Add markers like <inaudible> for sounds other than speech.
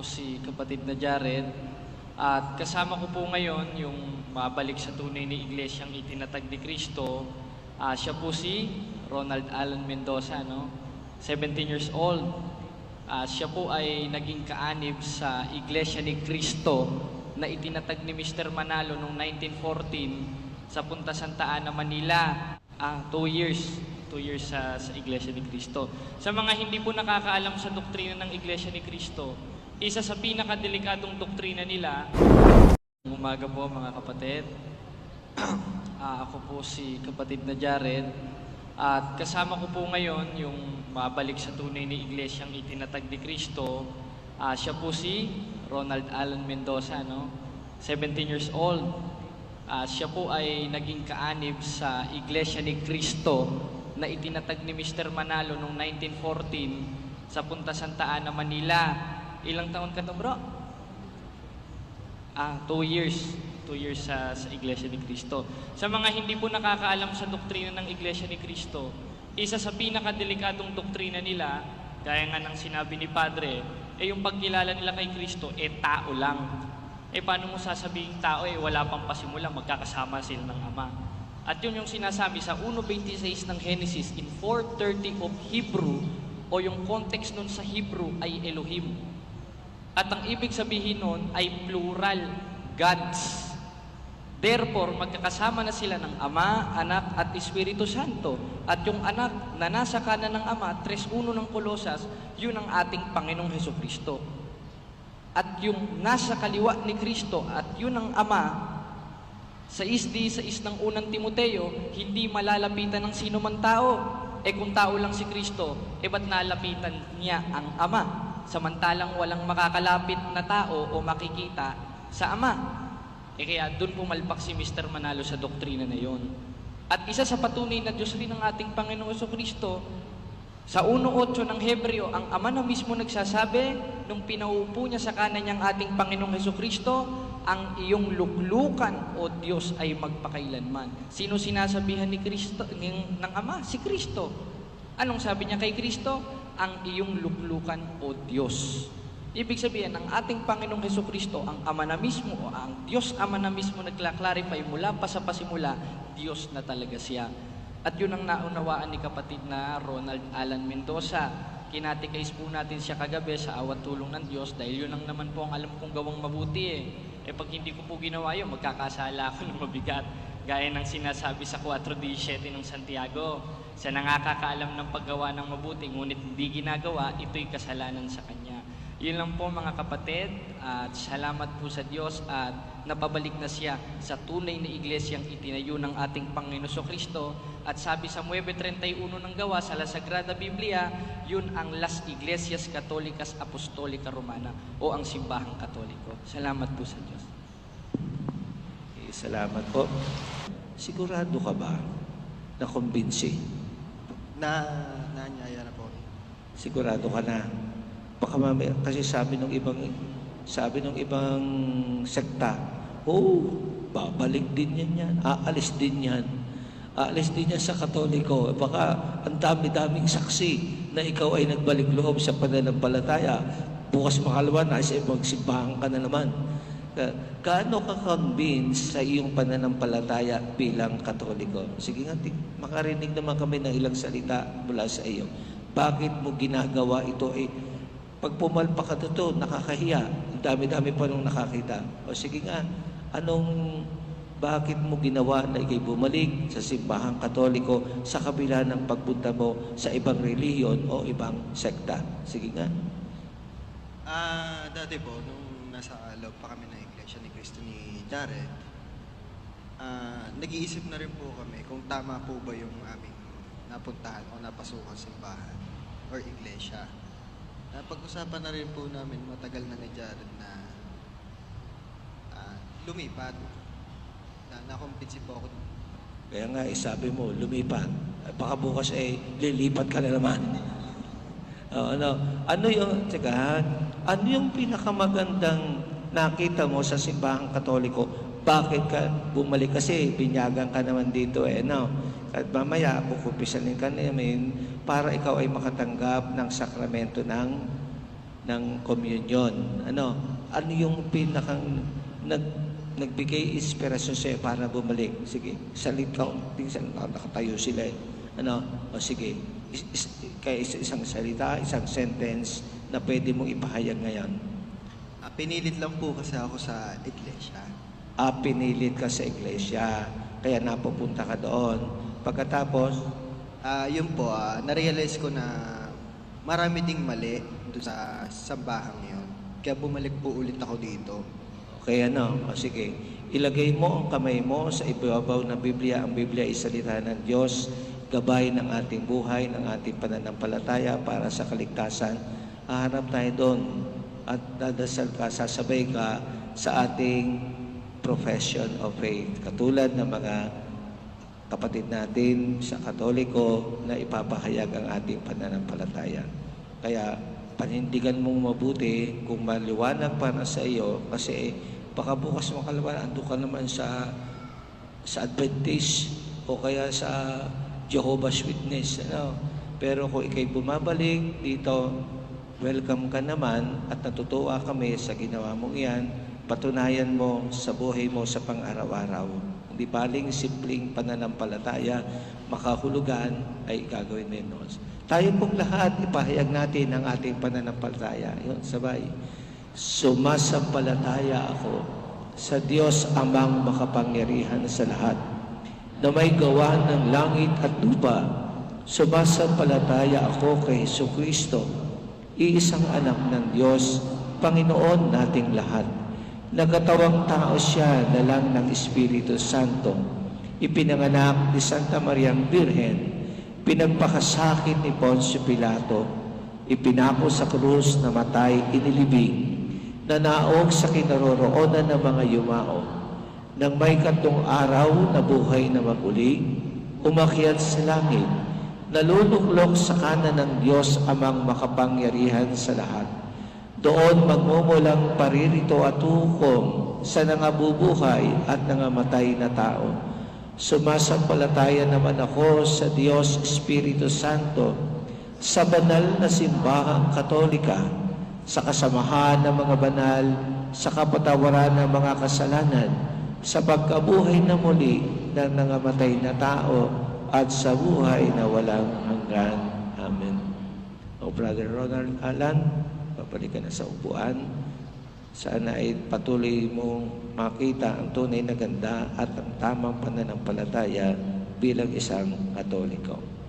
si kapatid na Jared at kasama ko po ngayon yung mabalik sa tunay na iglesyang itinatag ni Kristo. Ah, siya po si Ronald Alan Mendoza, no? 17 years old. Ah, siya po ay naging kaanib sa Iglesia ni Cristo na itinatag ni Mr. Manalo noong 1914 sa Punta Santa Ana, Manila. Ah, two years. Two years sa, sa Iglesia ni Cristo. Sa mga hindi po nakakaalam sa doktrina ng Iglesia ni Cristo, isa sa pinakadelikadong doktrina nila, umaga po mga kapatid. <clears throat> Ah, ako po si kapatid na Jared. At kasama ko po ngayon yung mabalik sa tunay na iglesyang itinatag ni Kristo. Ah, siya po si Ronald Alan Mendoza, no? 17 years old. Ah, siya po ay naging kaanib sa Iglesia ni Cristo na itinatag ni Mr. Manalo noong 1914 sa Punta Santa Ana, Manila. Ilang taon ka to, bro? Ah, two years. Two years sa, sa Iglesia ni Cristo. Sa mga hindi po nakakaalam sa doktrina ng Iglesia ni Cristo, isa sa pinakadelikadong doktrina nila, gaya nga ng sinabi ni Padre, eh yung pagkilala nila kay Kristo, eh tao lang. Eh paano mo sasabihin tao, eh wala pang pasimula, magkakasama sila ng Ama. At yun yung sinasabi sa 1.26 ng Genesis in 4.30 of Hebrew, o yung context nun sa Hebrew ay Elohim. At ang ibig sabihin nun ay plural, gods. Therefore, magkakasama na sila ng Ama, Anak at Espiritu Santo. At yung anak na nasa kanan ng Ama, 3.1 ng Kolosas, yun ang ating Panginoong Heso Kristo. At yung nasa kaliwa ni Kristo at yun ang Ama, sa isdi, sa is ng unang Timoteo, hindi malalapitan ng sino man tao. Eh kung tao lang si Kristo, eh ba't nalapitan niya ang Ama? Samantalang walang makakalapit na tao o makikita sa Ama. Eh kaya doon pumalpak si Mr. Manalo sa doktrina na yon. At isa sa patunay na Diyos rin ng ating Panginoong Heso Kristo, sa 1.8 ng Hebreo, ang Ama na mismo nagsasabi, nung pinaupo niya sa kanan niyang ating Panginoong Heso Kristo, ang iyong luklukan, o Diyos, ay magpakailanman. Sino sinasabihan ni Kristo, ng, ng Ama? Si Kristo. Anong sabi niya kay Kristo? Ang iyong luklukan, o Diyos. Ibig sabihin, ang ating Panginoong Heso Kristo, ang Ama na mismo, o ang Diyos Ama na mismo nagkla-clarify mula pa sa pasimula, Diyos na talaga siya. At yun ang naunawaan ni kapatid na Ronald Alan Mendoza. Kinatikais po natin siya kagabi sa awat tulong ng Diyos dahil yun ang naman po ang alam kong gawang mabuti eh. Eh pag hindi ko po ginawa yun, magkakasala ako ng mabigat. Gaya ng sinasabi sa 4.17 ng Santiago. Sa nakakakaalam ng paggawa ng mabuti, ngunit hindi ginagawa, ito'y kasalanan sa Kanya. Yun lang po mga kapatid at salamat po sa Diyos at napabalik na siya sa tunay na iglesyang itinayo ng ating Panginoon Kristo at sabi sa 9.31 ng gawa sa La Sagrada Biblia, yun ang Las Iglesias Catolikas Apostolica Romana o ang Simbahang Katoliko. Salamat po sa Diyos. Eh, salamat po. Sigurado ka ba na kumbinsi? Na, nanyaya na po. Sigurado ka na. Baka mamaya, kasi sabi ng ibang sabi ng ibang sekta, oh, babalik din yan yan, aalis din yan. Aalis din yan sa katoliko. Baka ang dami-daming saksi na ikaw ay nagbalik loob sa pananampalataya. Bukas makalawa na isa magsimbahan ka na naman. Ka- Gaano ka convinced sa iyong pananampalataya bilang katoliko? Sige nga, makarinig naman kami ng ilang salita mula sa iyo. Bakit mo ginagawa ito? Eh, pag pumalpa ka dito, nakakahiya. Ang dami-dami pa nung nakakita. O sige nga, anong, bakit mo ginawa na ikay bumalik sa simbahang katoliko sa kabila ng pagpunta mo sa ibang reliyon o ibang sekta? Sige nga. Ah, dati po, nung nasa loob pa kami ng Iglesia ni Cristo ni Jared, ah, nag-iisip na rin po kami kung tama po ba yung aming napuntahan o napasukan simbahan or iglesia. Napag-usapan na rin po namin matagal na ni Jared na ah, lumipat. Na nakumpinsi po ako Kaya nga, eh, sabi mo, lumipat. Eh, Baka bukas eh, lilipat ka na naman. O, ano, ano yung, teka, ano yung pinakamagandang nakita mo sa simbahang katoliko? Bakit ka bumalik? Kasi binyagan ka naman dito eh, no? At mamaya, kukupisanin ka namin para ikaw ay makatanggap ng sakramento ng ng communion. Ano? Ano yung pinakang nag, nagbigay inspirasyon sa'yo para bumalik? Sige, salita, tingnan nakatayo sila eh. Ano? O sige, is, is, kaya is- isang salita, isang sentence na pwede mong ipahayag ngayon. Ah, pinilit lang po kasi ako sa iglesia. Ah, pinilit ka sa iglesia, kaya napupunta ka doon. Pagkatapos, Ah, yun po, ah, narealize ko na marami ding mali doon sa sambahang yun. Kaya bumalik po ulit ako dito. Okay, ano? O sige, ilagay mo ang kamay mo sa ibabaw ng Biblia. Ang Biblia ay salita ng Diyos, gabay ng ating buhay, ng ating pananampalataya para sa kaligtasan. Haharap tayo doon at dadasal ka, sasabay ka sa ating profession of faith. Katulad ng mga kapatid natin sa Katoliko na ipapahayag ang ating pananampalataya. Kaya panindigan mong mabuti kung maliwanag para sa iyo kasi baka bukas makaliwanag ando ka naman sa sa Adventist o kaya sa Jehovah's Witness ano pero kung ikay bumabalik dito welcome ka naman at natutuwa kami sa ginawa mong iyan patunayan mo sa buhay mo sa pang-araw-araw hindi baling simpleng pananampalataya makahulugan ay gagawin mo yun. Tayo pong lahat, ipahayag natin ang ating pananampalataya. Yun, sabay. Sumasampalataya ako sa Diyos amang makapangyarihan sa lahat na may gawa ng langit at lupa. Sumasampalataya ako kay Heso Kristo, iisang anak ng Diyos, Panginoon nating lahat. Nagkatawang tao siya na lang ng Espiritu Santo. Ipinanganak ni Santa Mariang Birhen, pinagpakasakit ni Poncio Pilato, ipinako sa krus na matay inilibing, nanaog sa kinaroroonan ng mga yumao. Nang may katong araw na buhay na maguli, umakyat sa langit, naluluklok sa kanan ng Diyos amang makapangyarihan sa lahat. Doon magmumulang paririto at hukom sa nangabubuhay at nangamatay na tao. Sumasampalataya naman ako sa Diyos Espiritu Santo, sa banal na simbahang katolika, sa kasamahan ng mga banal, sa kapatawaran ng mga kasalanan, sa pagkabuhay na muli ng nangamatay na tao, at sa buhay na walang hanggan. Amen. O Brother Ronald Alan, babalik ka na sa upuan. Sana ay patuloy mong makita ang tunay na ganda at ang tamang pananampalataya bilang isang katoliko.